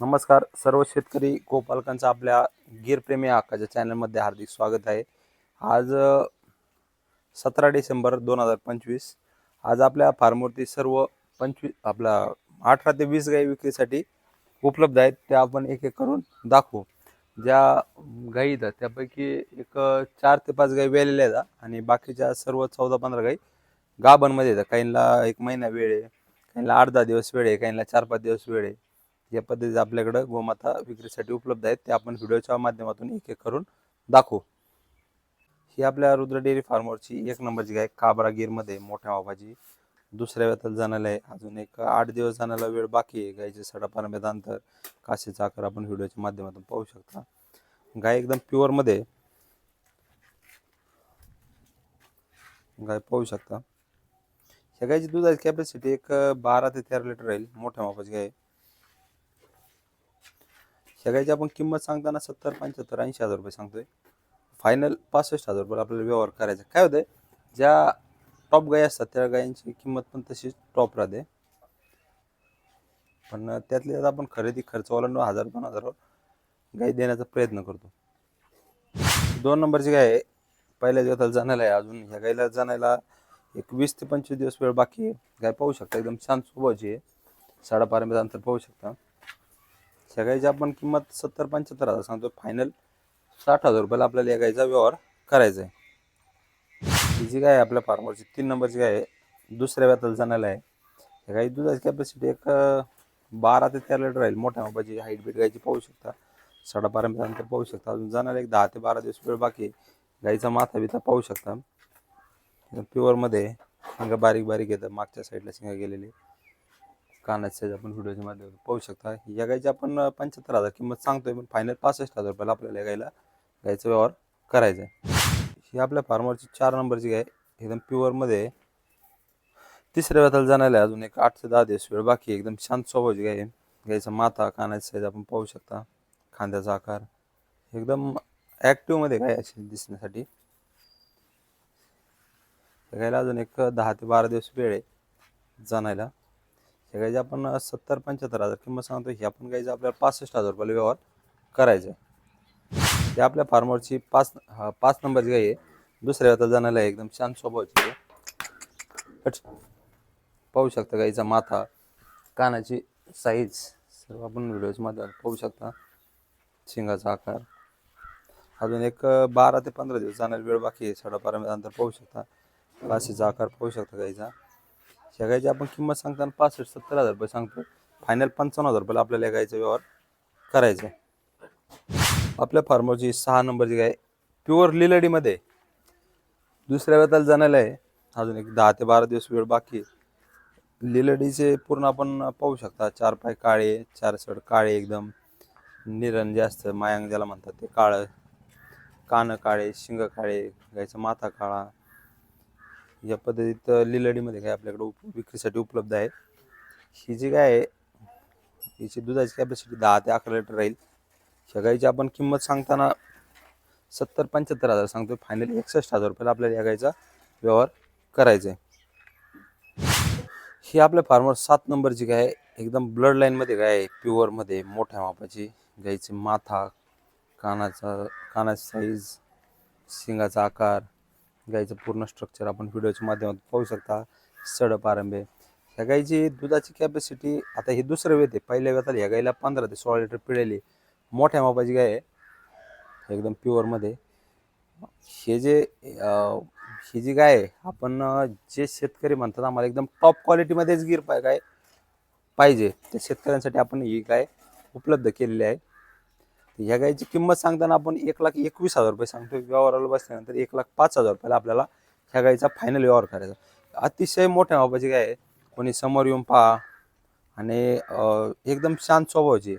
नमस्कार. सर्व शेतकरी गोपालकांचं आपल्या गिरप्रेमी हक्काच्या चॅनलमध्ये हार्दिक स्वागत आहे. आज सतरा डिसेंबर दोन हजार पंचवीस. आज आपल्या फार्मवरती सर्व पंचवीस आपला अठरा ते वीस गाई विक्रीसाठी उपलब्ध आहेत. त्या आपण एक एक करून दाखवू. ज्या गाई आहेत त्यापैकी एक चार ते पाच गाई वेलेल्या आहेत आणि बाकीच्या सर्व चौदा पंधरा गाई गाभनमध्ये येतात काहींना एक महिना वेळ आहे काहींना आठ दहा दिवस वेळ आहे काहींना चार पाच दिवस वेळ आहे. या पद्धतीचे आपल्याकडं गोमाता विक्रीसाठी उपलब्ध आहेत ते आपण व्हिडिओच्या माध्यमातून एक एक करून दाखवू. ही आपल्या रुद्र डेअरी फार्मवरची एक नंबरची गाय काबरा गिरमध्ये मोठ्या मापाची. दुसऱ्या वेताला जाणायला आहे अजून एक आठ दिवस जाण्याला वेळ बाकी आहे गायचे सडापारंब्यात अंतर काशीचा आकार आपण व्हिडिओच्या माध्यमातून पाहू शकता. गाय एकदम प्युअरमध्ये गाय पाहू शकता. ह्या गायची दुधाची कॅपॅसिटी एक बारा ते तेरा लिटर राहील मोठ्या मापाची गाय आहे. ह्या गायची आपण किंमत सांगताना सत्तर पंच्याहत्तर ऐंशी हजार रुपये सांगतोय. फायनल पासष्ट हजार रुपये आपल्याला व्यवहार करायचा. काय होतंय? ज्या टॉप गाई असतात त्या गायांची किंमत पण तशीच टॉप राहते. पण त्यातली त्यात आपण खरेदी खर्च ओलांडून हजार दोन हजारावर गाई देण्याचा प्रयत्न करतो. दोन नंबरची गाय आहे. पहिल्या दिवसाला जाण्याला आहे अजून. ह्या गाईला जाण्याला एक वीस ते पंचवीस दिवस वेळ बाकी आहे. गाय पाहू शकता एकदम छान स्वभावाची आहे. साडेबारा अंतर पाहू शकता. ह्या गायची आपण किंमत सत्तर पंच्याहत्तर हजार सांगतो फायनल साठ हजार रुपयाला आपल्याला या गायचा व्यवहार करायचा आहे ही जी गाय आहे आपल्या फार्मरची तीन नंबरची गाय आहे. दुसऱ्या व्याताला जाण्याला आहे. ह्या गाई दुधाची कॅपॅसिटी एक बारा ते तेरा लिटर राहील. मोठ्या मापाची हाईट बीट गायची पाहू शकता. साडेबारा मिनिटानंतर पाहू शकता. अजून जाणार एक दहा ते बारा दिवस वेळ बाकी गाईचा माथा बिथा पाहू शकता. प्युअरमध्ये शिंगा बारीक बारीक येतं. मागच्या साईडला शिंगा गेलेली. कानाची साईज आपण व्हिडिओच्या माध्यमातून पाहू शकता. या गायची आपण पंच्याहत्तर हजार किंमत सांगतोय पण फायनल पासष्ट हजार रुपयाला आपल्याला या गायला गायचा व्यवहार करायचा आहे. ही आपल्या फार्मरची चार नंबरची गाय एकदम प्युअरमध्ये आहे. तिसऱ्या व्यथाला जाण्याला अजून एक आठ ते दहा दिवस वेळ बाकी आहे. एकदम शांत स्वभावची गाय आहे. गायचा माथा कानाची साईज आपण पाहू शकता. खांद्याचा आकार एकदम ॲक्टिव्हमध्ये गाय अशी दिसण्यासाठी. या गायला अजून एक दहा ते बारा दिवस वेळ आहे जाणायला. हे गाईज आपण सत्तर पंच्याहत्तर हजार किंमत सांगतो. ही आपण गाईज आपल्याला पासष्ट हजार रुपयाला व्यवहार करायचं. आहे ते आपल्या फार्मरची पाच हा पाच नंबरची गाई आहे. दुसऱ्या आता जाण्याला आहे. एकदम शांत स्वभावाची पाहू शकता गाईचा माथा कानाची साईज सर्व आपण व्हिडिओच्या माध्यमात पाहू शकता. शिंगाचा आकार. अजून एक बारा ते पंधरा दिवस जाण्याला वेळ बाकी आहे. साडेबारा अंतर पाहू शकता. काशीचा आकार पाहू शकता गाईचा. ह्या गायची आपण किंमत सांगताना पासष्ट सत्तर हजार रुपये सांगतो फायनल पंचावन्न हजार रुपयाला आपल्याला या गायचा व्यवहार करायचा आहे. आपल्या फार्मरची सहा नंबरची गाय प्युअर लिलडीमध्ये दुसऱ्या वेताला जाण्याला आहे. अजून एक दहा ते बारा दिवस वेळ बाकी लिलडीचे पूर्ण आपण पाहू शकता. चार पाय काळे चार सड काळे एकदम. निरण जास्त मायांग ज्याला म्हणतात ते काळं. कानं काळे शिंग काळे गायचा माथा काळा. या पद्धतीत लिलडीमध्ये काय आपल्याकडे उप विक्रीसाठी उपलब्ध आहे ही जी काय आहे हिची दुधाची कॅपॅसिटी दहा ते अकरा लिटर राहील. ह्या गाईची आपण किंमत सांगताना सत्तर पंच्याहत्तर हजार सांगतो फायनली एकसष्ट हजार रुपयाला आपल्याला या गाईचा व्यवहार करायचा आहे. ही आपल्या फार्मर सात नंबरची गाय एकदम ब्लड लाईनमध्ये गाय आहे. प्युअरमध्ये मोठ्या मापाची. गाईची माथा कानाचा कानाची साईज शिंगाचा आकार गाईचं पूर्ण स्ट्रक्चर आपण व्हिडिओच्या माध्यमातून पाहू शकता. सड पारंबे ह्या गाईची दुधाची कॅपॅसिटी आता ही दुसरं वेत आहे. पहिल्या वेताला ह्या गाईला पंधरा ते सोळा लिटर पिळेली मोठ्या मापाची गाय आहे. एकदम प्युअरमध्ये हे जे ही जी गाय आहे आपण जे शेतकरी म्हणतात आम्हाला एकदम टॉप क्वालिटीमध्येच गिर पाय गाय पाहिजे. त्या शेतकऱ्यांसाठी आपण ही गाय उपलब्ध केलेली आहे. ह्या गायची किंमत सांगताना आपण एक लाख एकवीस हजार रुपये सांगतो व्यवहाराला बसल्यानंतर एक लाख पाच हजार रुपयाला आपल्याला ह्या गायीचा फायनल व्यवहार करायचा. अतिशय मोठ्या बाबाची गाय आहे. कोणी समोर येऊन पहा. आणि एकदम शांत स्वभावाची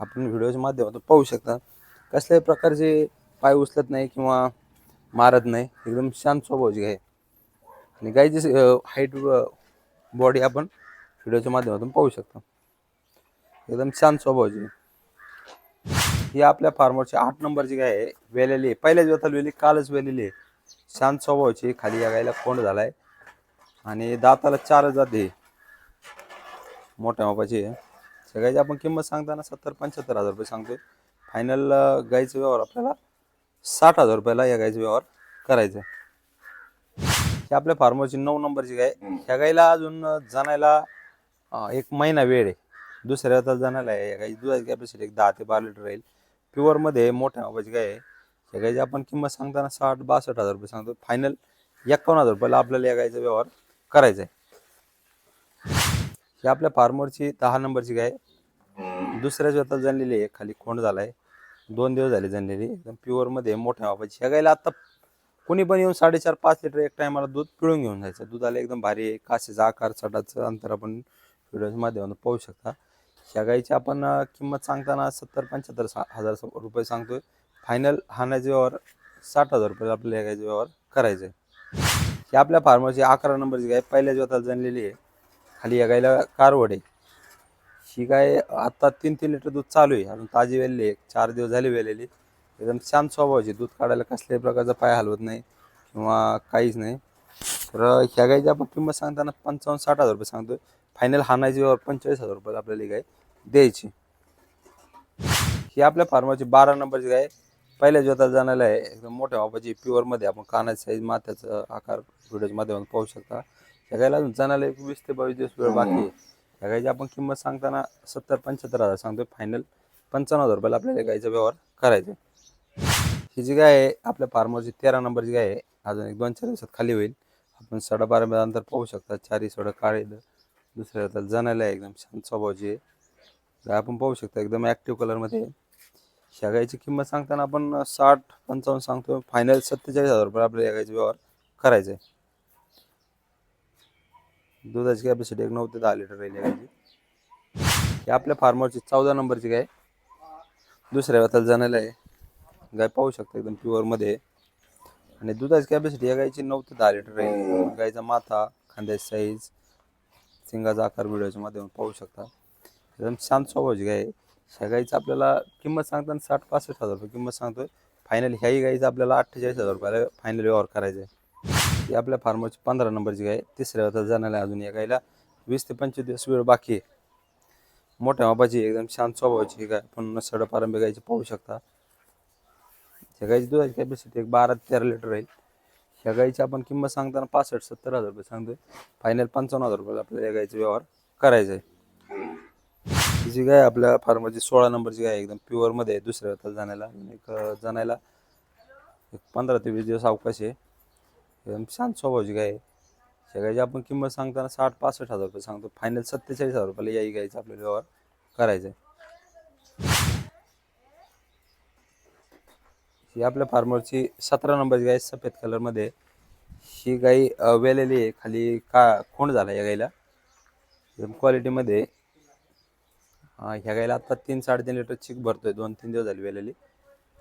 आपण व्हिडिओच्या माध्यमातून पाहू शकता. कसल्याही प्रकारचे पाय उचलत नाही किंवा मारत नाही. एकदम शांत स्वभावाची गाय आहे. आणि गायची हाईट बॉडी आपण व्हिडिओच्या माध्यमातून पाहू शकता. एकदम शांत स्वभावाची ही आपल्या फार्मरची आठ नंबरची गाय आहे वेलेली आहे. पहिल्याच वेताला वेली कालच वेलेली आहे. शांत स्वभावाची. खाली या गायला कोंड झालाय. आणि दाताला चार जाते मोठ्या मापाची गाईची आपण किंमत सांगताना सत्तर पंच्याहत्तर हजार रुपये सांगतोय. फायनल गाईचा व्यवहार आपल्याला साठ हजार रुपयाला या गाईचा व्यवहार करायचा ही आपल्या फार्मरची नऊ नंबरची गाय ह्या गाईला अजून जाण्याला एक महिना वेळ आहे. दुसऱ्या जाण्याला आहे या गाईची दुधाची कॅपॅसिटी एक दहा ते बारा लिटर राहील. प्युअरमध्ये मोठ्या मापाची गाय आहे म्हणजे या गाईची आपण किंमत सांगताना साठ बासष्ट हजार रुपये सांगतो. फायनल एकावन्न हजार रुपयाला आपल्याला या गायचा व्यवहार करायचा आहे. ही आपल्या फार्मरची दहा नंबरची गाय दुसऱ्याच वेताला जाणलेली आहे. खाली खोंड झालाय. दोन दिवस झाले जाणलेली एकदम प्युअरमध्ये मोठ्या मापाची ह्या गायला आत्ता कोणी पण येऊन साडेचार पाच लिटर एक टायमाला दूध पिळून घेऊन जायचं. दुधाला एकदम भारी आहे. कासेचा आकार चटाचं अंतर आपण व्हिडिओच्या माध्यमातून पाहू शकता. ह्या गाईची आपण किंमत सांगताना सत्तर पंच्याहत्तर सा- हजार स- रुपये सांगतोय. फायनल हाण्याचे व्यवहार साठ हजार रुपये आपल्याला या गायचे व्यवहार करायचे. ही आपल्या फार्मरची अकरा नंबरची गाय पहिल्या वेताला जणलेली आहे. खाली या गायला कारवड. आहे ही गाय आत्ता तीन तीन लिटर दूध चालू आहे. अजून ताजी वेलेली आहे. चार दिवस झाली वेलेली. एकदम शांत स्वभावाची दूध काढायला कसल्याही प्रकारचा पाय हलवत नाही किंवा काहीच नाही. तर ह्या गायची आपण किंमत सांगताना पंचावन्न साठ हजार रुपये सांगतोय. फायनल हाणायची व्यवहार पंचेचाळीस हजार रुपये आपल्याला ही गाय द्यायची. ही आपल्या फार्माची बारा नंबरची गाय पहिल्या जोतात जाण्याला आहे एकदम मोठ्या बाबाची प्युअरमध्ये आपण कानाची साईज माथ्याचा आकार व्हिडिओच्या माध्यमातून पाहू शकता. ह्या गायला अजून जाण्याला एक वीस ते बावीस दिवस वेळ बाकी आहे. ह्या गायची आपण किंमत सांगताना सत्तर पंच्याहत्तर हजार सांगतोय फायनल पंचावन्न हजार रुपयाला आपल्याला गायचा व्यवहार करायचा आहे. ही जी गाय आहे आपल्या फार्मरची तेरा नंबरची गाय आहे. अजून एक दोन चार दिवसात खाली होईल. आपण सडा बारा अंतर पाहू शकता. चारी सोडं काळे दुसऱ्या जाणायला आहे एकदम शांत स्वभावाची आहे. गाय आपण पाहू शकता एकदम ॲक्टिव्ह कलरमध्ये ह्या गायची किंमत सांगताना आपण साठ पंचावन्न सांगतो फायनल सत्तेचाळीस हजार रुपये आपल्या या गायचा व्यवहार करायचा. आहे दुधाची कॅपॅसिटी एक नऊ ते दहा लिटर राहील या गायची ही आपल्या फार्मरची चौदा नंबरची गाय. दुसऱ्या व्यताला जाण्याला आहे. गाय पाहू शकता एकदम प्युअरमध्ये आणि दुधाची कॅपॅसिटी या गायची नऊ ते दहा लिटर राहील. गायचा माथा खांद्याची साईज सिंगाचा आकार व्हिडिओच्या माध्यमातून पाहू शकता. एकदम शांत स्वभावाची गाय आहे. ह्या गाईचं आपल्याला किंमत सांगताना साठ पासष्ट हजार रुपये किंमत सांगतोय. फायनल ह्याही गाईचं आपल्याला अठ्ठेचाळीस हजार रुपयाला फायनल व्यवहार करायचा आहे ही आपल्या फार्मरची पंधरा नंबरची गाय आहे. तिसऱ्या वेळात जाणार आहे अजून या गाईला. वीस ते पंचवीस दिवस वेळ बाकी आहे. मोठ्या मापाची एकदम शांत स्वभावाची ही गाय पण सड गायची पाहू शकता. ह्या गायची दुधाची कॅपॅसिटी एक बारा ते तेरा लिटर राहील. ह्या गाईची आपण किंमत सांगताना पासष्ट सत्तर हजार रुपये सांगतोय. फायनल पंचावन्न हजार रुपये आपल्याला या गायचा व्यवहार करायचा आहे ही जी गाय आपल्या फार्मरची सोळा नंबरची गाय एकदम प्युअरमध्ये आहे दुसऱ्या वेताला जाण्याला. एक जाण्याला एक पंधरा ते वीस दिवस अवकाश आहे. एकदम शांत स्वभावची गाय आहे. ह्या गायची आपण किंमत सांगताना साठ पासष्ट हजार रुपये सांगतो. फायनल सत्तेचाळीस हजार रुपयाला याही गायचा आपल्याला व्यवहार करायचा आहे. ही आपल्या फार्मरची सतरा नंबरची गाय सफेद कलरमध्ये ही गाई वेलेली आहे. खाली का खोंड झाला या गाईला. एकदम क्वालिटीमध्ये ह्या गाईला आता तीन साडेतीन लिटर चिक भरतोय. दोन तीन दिवस झाले वेलेली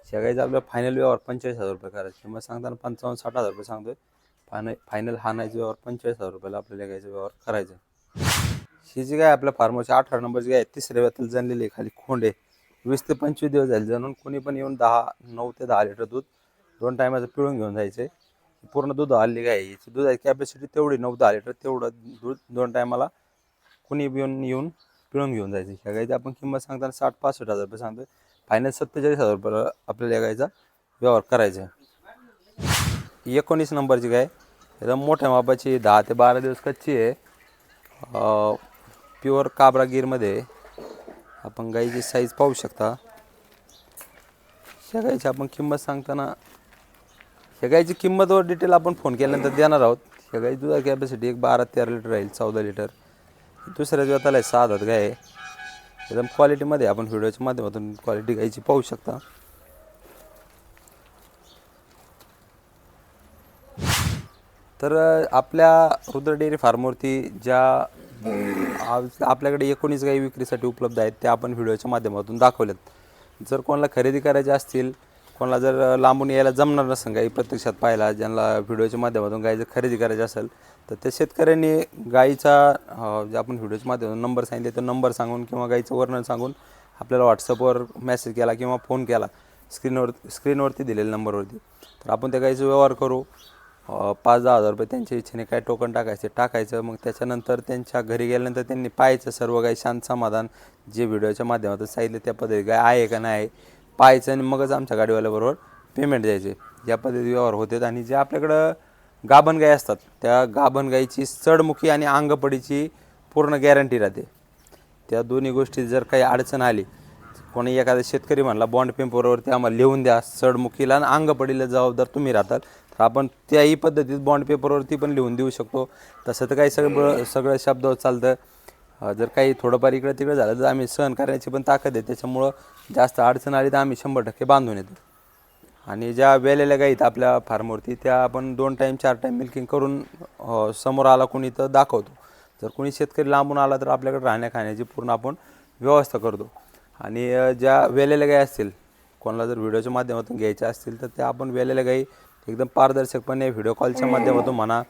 ह्या गाईचा फायनल व्यवहार पंचेचाळीस हजार रुपये करायचा. किंमत सांगताना पंचावन्न साठ हजार रुपये सांगतोय. फायनल फायनल हाणायचा व्यवहार पंचेचाळीस हजार रुपयाला आपल्याला या व्यवहार करायचा. ही जी गाय आपल्या फार्मरची अठरा नंबरची गाय तिसऱ्या वेळात जनलेली आहे खाली खोंड. आहे वीस ते पंचवीस दिवस झाले. जाणून कोणी पण येऊन दहा नऊ ते दहा लिटर दूध दोन टायमाचं पिळून घेऊन जायचं. पूर्ण दूध आलेली गाय याची दुधाची कॅपॅसिटी तेवढी नऊ दहा लिटर तेवढं दूध दोन टायमाला कुणी येऊन येऊन पिळून घेऊन जायचं. ह्या गायची आपण किंमत सांगताना साठ पासष्ट हजार रुपये सांगतो फायनल सत्तेचाळीस हजार रुपये आपल्याला या गायचा व्यवहार करायचा एकोणीस नंबरची गाय एकदम मोठ्या मापाची दहा ते बारा दिवस कच्ची आहे. प्युअर काबरा गिरमध्ये आपण गाईची साईज पाहू शकता. ह्या गाईची आपण किंमत सांगताना ह्या गाईची किंमतवर डिटेल आपण फोन केल्यानंतर देणार आहोत. ह्या गाईची दुधा कॅपॅसिटी एक बारा तेरा लिटर राहील चौदा लिटर. दुसऱ्या दिवसाला आहे सहा हात गाय. एकदम क्वालिटीमध्ये आपण व्हिडिओच्या माध्यमातून क्वालिटी गाईची पाहू शकता. तर आपल्या रुद्र डेअरी फार्मवरती ज्या आपल्याकडे एकोणीस गाई विक्रीसाठी उपलब्ध आहेत त्या आपण व्हिडिओच्या माध्यमातून दाखवल्यात. जर कोणाला खरेदी करायच्या असतील कोणाला जर लांबून यायला जमणार नसेल गाई प्रत्यक्षात पाहायला ज्यांना व्हिडिओच्या माध्यमातून गाई जर खरेदी करायची असेल तर त्या शेतकऱ्यांनी गाईचा जे आपण व्हिडिओच्या माध्यमातून नंबर सांगितले तो नंबर सांगून किंवा गाईचं वर्णन सांगून आपल्याला व्हॉट्सअपवर मेसेज केला किंवा फोन केला स्क्रीनवर स्क्रीनवरती दिलेल्या नंबरवरती. तर आपण त्या गाईचा व्यवहार करू. पाच दहा हजार रुपये त्यांच्या इच्छेने काय टोकन टाकायचे टाकायचं. मग त्याच्यानंतर त्यांच्या घरी गेल्यानंतर त्यांनी पाहायचं सर्व गाय शांत समाधान. जे व्हिडिओच्या माध्यमातून सांगितलं त्या पद्धती गाय आहे का नाही पाहायचं आणि मगच आमच्या गाडीवाल्याबरोबर पेमेंट द्यायचे. या पद्धती व्यवहार होते आणि जे आपल्याकडं गाभण गाई असतात त्या गाभण गाईची चढमुखी आणि अंगपडीची पूर्ण गॅरंटी राहते. त्या दोन्ही गोष्टी जर काही अडचण आली कोणी एखादा शेतकरी म्हणला बॉन्ड पेपरवरती आम्हाला लिहून द्या चढमुखीला आणि अंगपडीला जबाबदार तुम्ही राहताल तर आपण त्याही पद्धतीत बॉन्ड पेपरवरती पण लिहून देऊ शकतो. तसं तर काही सगळं सगळं शब्दावर चालतं. जर काही थोडंफार इकडं तिकडे झालं तर आम्ही सहन करण्याची पण ताकद आहे. त्याच्यामुळं जास्त अडचण आली तर आम्ही शंभर टक्के बांधून येतो. आणि ज्या वेलेल्या गाईत आपल्या फार्मवरती त्या आपण दोन टाईम चार टाईम मिल्किंग करून समोर आला कोणी तर दाखवतो. जर कोणी शेतकरी लांबून आला तर आपल्याकडे राहण्या खाण्याची पूर्ण आपण व्यवस्था करतो. आणि ज्या वेलेल्या गाई असतील कोणाला जर व्हिडिओच्या माध्यमातून घ्यायच्या असतील तर त्या आपण वेलेल्या गाई एकदम पारदर्शकपणे व्हिडिओ कॉलच्या माध्यमातून म्हणा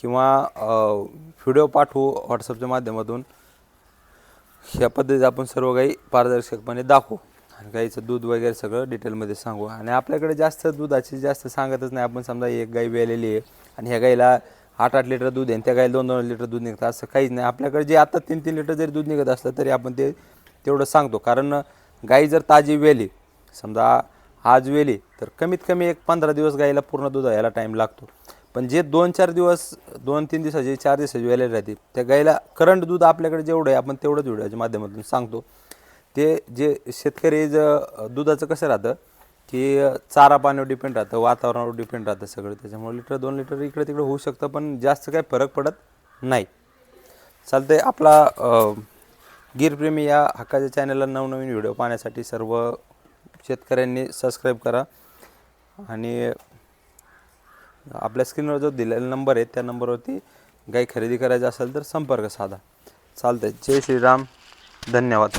किंवा व्हिडिओ पाठवू व्हॉट्सअपच्या माध्यमातून ह्या पद्धतीत आपण सर्व गाई पारदर्शकपणे दाखवू. आणि गाईचं दूध वगैरे सगळं डिटेलमध्ये सांगू. आणि आपल्याकडे जास्त दुधाची जास्त सांगतच नाही. आपण समजा एक गाई वेलेली आहे आणि ह्या गाईला आठ आठ लिटर दूध आहे त्या गाईला दोन दोन लिटर दूध निघतं. असं काहीच नाही. आपल्याकडे जे आता तीन तीन लिटर जरी दूध निघत असलं तरी आपण ते तेवढं सांगतो. कारण गाई जर ताजी वेली समजा आज वेली तर कमीत कमी एक पंधरा दिवस गाईला पूर्ण दूध यायला टाईम लागतो. पण जे दोन चार दिवस दोन तीन दिवसाचे चार दिवसाची वेलेली राहते त्या गाईला करंट दूध आपल्याकडे जेवढं आहे आपण तेवढंच व्हिडिओच्या माध्यमातून सांगतो. ते जे शेतकरी ज दुधाचं कसं राहतं की चारा पाण्यावर डिपेंड राहतं वातावरणावर डिपेंड राहतं सगळं. त्याच्यामुळे लिटर दोन लिटर इकडे तिकडे होऊ शकतं पण जास्त काही फरक पडत नाही. चालतंय आपला गिरप्रेमी या हक्काच्या चॅनलला नवनवीन व्हिडिओ पाहण्यासाठी सर्व शेतकऱ्यांनी सबस्क्राईब करा. आणि आपल्या स्क्रीनवर जो दिलेला नंबर आहे त्या नंबरवरती गाई खरेदी करायची असेल तर संपर्क साधा. चालतंय. जय श्रीराम. धन्यवाद.